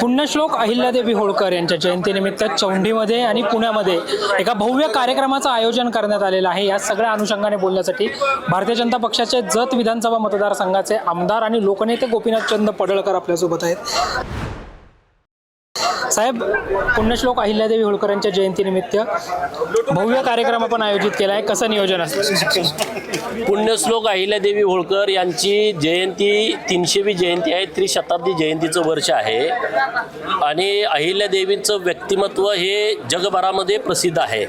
पुण्यश्लोक अहिल्यादेवी होळकर यांच्या जयंतीनिमित्त चौंडीमध्ये आणि पुण्यामध्ये एका भव्य कार्यक्रमाचं आयोजन करण्यात आलेलं आहे. या सगळ्या अनुषंगाने बोलण्यासाठी भारतीय जनता पक्षाचे जत विधानसभा मतदारसंघाचे आमदार आणि लोकनेते गोपीनाथ चंद पडळकर आपल्यासोबत आहेत. साहेब पुण्यश्लोक अहिल्यादेवी होळकरांच्या जयंतीनिमित्त भव्य कार्यक्रम आपण आयोजित केला आहे. कसं नियोजन असतं? पुण्यश्लोक अहिल्यादेवी होळकर यांची जयंती तीनशेवी जयंती आहे. त्रिशताब्दी जयंतीचं वर्ष आहे. आणि अहिल्यादेवींचं व्यक्तिमत्व हे जगभरामध्ये प्रसिद्ध आहे.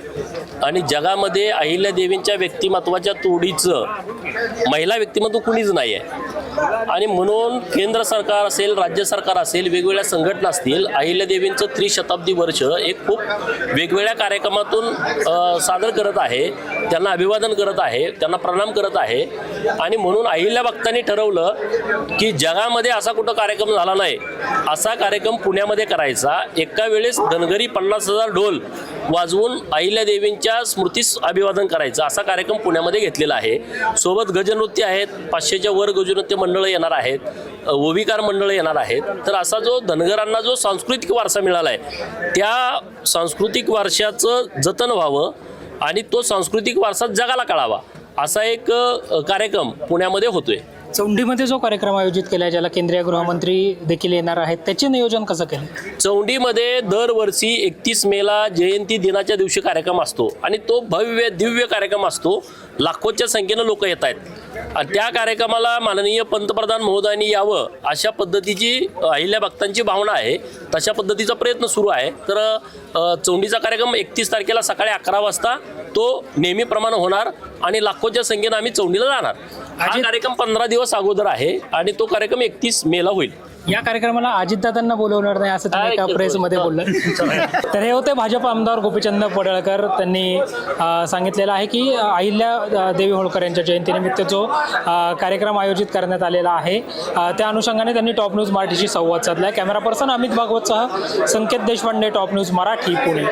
आणि जगामध्ये अहिल्यादेवींच्या व्यक्तिमत्वाच्या तोडीचं महिला व्यक्तिमत्व कुणीच नाही आहे आणि म्हणून केंद्र सरकार असेल राज्य सरकार असेल वेगवेगळ्या संघटना असतील अहिल्यादेवींचं त्रिशताब्दी वर्ष एक खूप वेगवेगळ्या कार्यक्रमातून सादर करत आहे. त्यांना अभिवादन करत आहे त्यांना प्रणाम करत आहे. आणि म्हणून अहिल्या भक्तांनी ठरवलं की जगामध्ये असा कुठं कार्यक्रम झाला नाही असा कार्यक्रम पुण्यामध्ये करायचा. एका वेळेस धनगरी पन्नास हजार ढोल वाजवून अहिल्यादेवींच्या स्मृतीस अभिवादन करायचं. असा कार्यक्रम पुण्यामध्ये घेतलेला आहे. सोबत गजनृत्य आहेत पाचशेच्या वर गजनृत्य मंडळं येणार आहेत ओविकार मंडळं येणार आहेत. तर असा जो धनगरांना जो सांस्कृतिक वारसा मिळाला आहे त्या सांस्कृतिक वारशाचं जतन व्हावं आणि तो सांस्कृतिक वारसा जगाला कळावा असा एक कार्यक्रम पुण्यामध्ये होतोय. चौंडीमध्ये जो कार्यक्रम आयोजित केला आहे ज्याला केंद्रीय गृहमंत्री देखील येणार आहेत त्याचे नियोजन कसं केलं? चौंडीमध्ये दरवर्षी एकतीस मेला जयंती दिनाच्या दिवशी कार्यक्रम असतो आणि तो भव्य दिव्य कार्यक्रम असतो. लाखोच्या संख्येनं लोक येत आहेत. आणि त्या कार्यक्रमाला माननीय पंतप्रधान महोदयांनी यावं अशा पद्धतीची अहिल्या भक्तांची भावना आहे. तशा पद्धतीचा प्रयत्न सुरू आहे. तर चौंडीचा कार्यक्रम एकतीस तारखेला सकाळी अकरा वाजता तो नेहमीप्रमाणे होणार आणि लाखोच्या संख्येनं आम्ही चौंडीला जाणार. हा अजित- कार्यक्रम पंधरा दिवस अगोदर आहे आणि तो कार्यक्रम एकतीस मेला होईल. या कार्यक्रमाला अजितदादांना बोलवणार नाही असं तुम्ही एका प्रेसमध्ये बोललं तर हे होते भाजप आमदार गोपीचंद पडळकर. त्यांनी अ, सांगितलेलं आहे की अ, अहिल्या अ, देवी होळकर यांच्या जयंतीनिमित्त जो अ, कार्यक्रम आयोजित करण्यात आलेला आहे अ, त्या अनुषंगाने त्यांनी टॉप न्यूज मराठीशी संवाद साधला आहे कॅमेरा पर्सन अमित भागवतसह संकेत देशपांडे टॉप न्यूज मराठी पुणे.